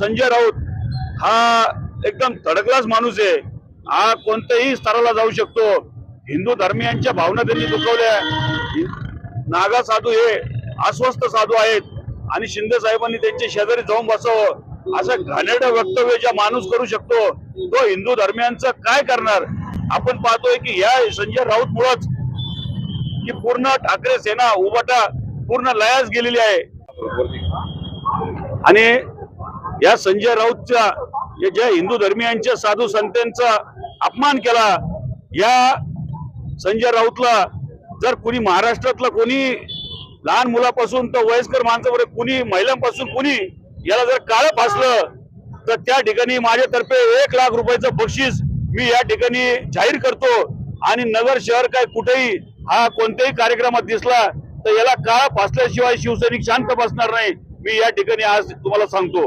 संजय राऊत हा एकदम तडकलाच माणूस आहे. हा कोणत्याही स्तराला जाऊ शकतो. हिंदू धर्मियांच्या भावना त्यांनी दुखवल्या. नागा साधू हे अस्वस्थ साधू आहेत. आणि शिंदे साहेबांनी त्यांच्या शेजारी जाऊन बसावं. असं घाणेरडं वक्तव्य ज्या माणूस करू शकतो तो हिंदू धर्मियांचं काय करणार? आपण पाहतोय की या संजय राऊत मुळच की पूर्ण ठाकरे सेना उभटा पूर्ण लयास गेलेली आहे. आणि या संजय राऊतच्या या ज्या हिंदू धर्मियांच्या साधू संतांचा अपमान केला या संजय राऊतला जर कुणी महाराष्ट्रातलं कोणी लहान मुलापासून तर वयस्कर माणसापर्यंत कुणी महिलांपासून कुणी याला जर काळ फासलं तर त्या ठिकाणी माझ्यातर्फे एक लाख रुपयाचं बक्षीस मी या ठिकाणी जाहीर करतो. आणि नगर शहर काय कुठेही हा कोणत्याही कार्यक्रमात दिसला तर याला काळ फासल्याशिवाय शिवसैनिक शांत बसणार नाही. मी या ठिकाणी आज तुम्हाला सांगतो.